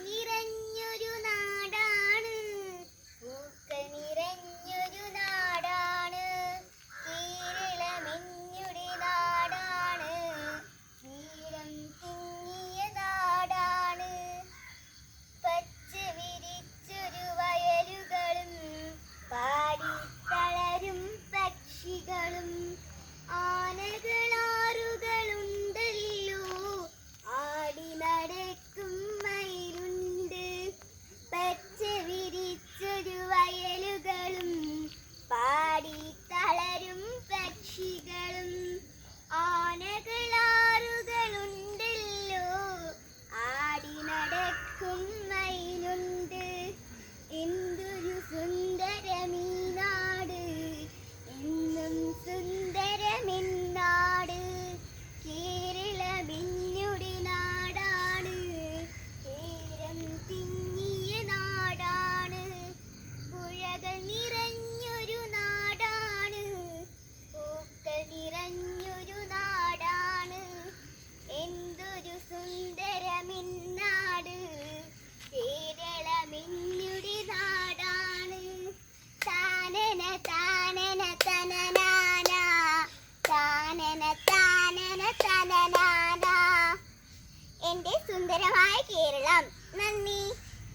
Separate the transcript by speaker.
Speaker 1: Mira. കേരളമിന്നാട് കേരളമിന്നുടി നാടാണ്. താനന താനന തനനാന താനന താനന തനനാന എന്റെ സുന്ദരമായ കേരളം നന്ദി.